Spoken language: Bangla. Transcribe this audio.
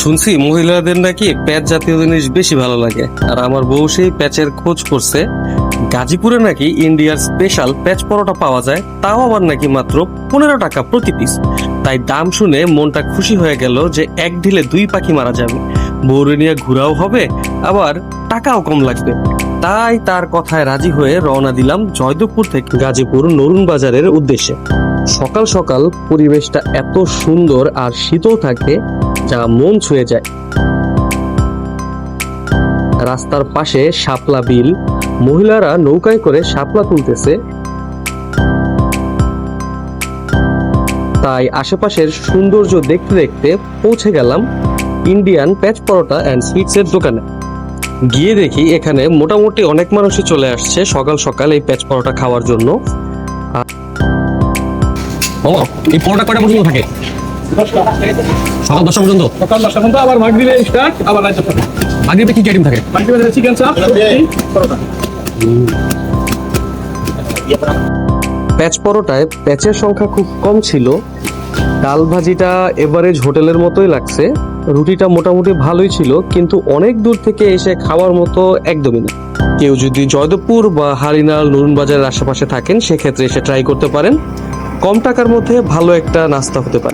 শুনছি মহিলাদের নাকি প্যাচ জাতীয় জিনিস বেশি ভালো লাগে। আর আমার বউ সেই প্যাচের খোঁজ করছে। গাজীপুরে নাকি ইন্ডিয়ার স্পেশাল প্যাচ পরোটা পাওয়া যায়। তাও আবার নাকি মাত্র পনেরো টাকা প্রতি পিস তাই দাম শুনে মনটা খুশি হয়ে গেল যে এক ঢিলে দুই পাখি মারা যাবে। বউরে নিয়ে ঘোরাও হবে, আবার টাকাও কম লাগবে। তাই তার কথায় রাজি হয়ে রওনা দিলাম জয়দেবপুর থেকে গাজীপুর নরুন বাজারের উদ্দেশ্যে। সকাল সকাল পরিবেশটা এত সুন্দর আর শীতল থাকে যা মন ছুঁয়ে যায়। রাস্তার পাশে শাপলা বিল, মহিলারা নৌকায় করে শাপলা তুলতেছে। তাই আশেপাশের সৌন্দর্য দেখতে দেখতে পৌঁছে গেলাম ইন্ডিয়ান প্যাচ পরোটা অ্যান্ড সুইটসের দোকানে। গিয়ে দেখি এখানে মোটামুটি অনেক মানুষই চলে আসছে সকাল সকাল এই প্যাচ পরোটা খাওয়ার জন্য। এই পরোটা কয়টা পর্যন্ত থাকে? সকাল দশটা পর্যন্ত? সকাল দশটা পর্যন্ত আবার মাগরিবে স্টার্ট আবার রাত দশটা আগে কি কি আইটেম থাকে? মাগরিবে চিকেন চাপ পরোটা। প্যাচ পরোটায় প্যাচের সংখ্যা খুব কম ছিল। ডাল ভাজিটা এভারেজ হোটেলের মতোই লাগছে। রুটিটা মোটামুটি ভালোই ছিল কিন্তু অনেক দূর থেকে এসে খাওয়ার মতো একদমই না। কেউ যদি জয়দেবপুর বা হারিনাল নুরুন বাজারের আশেপাশে থাকেন সেক্ষেত্রে এসে ট্রাই করতে পারেন। কম টাকার মধ্যে ভালো একটা নাস্তা হতে পারে।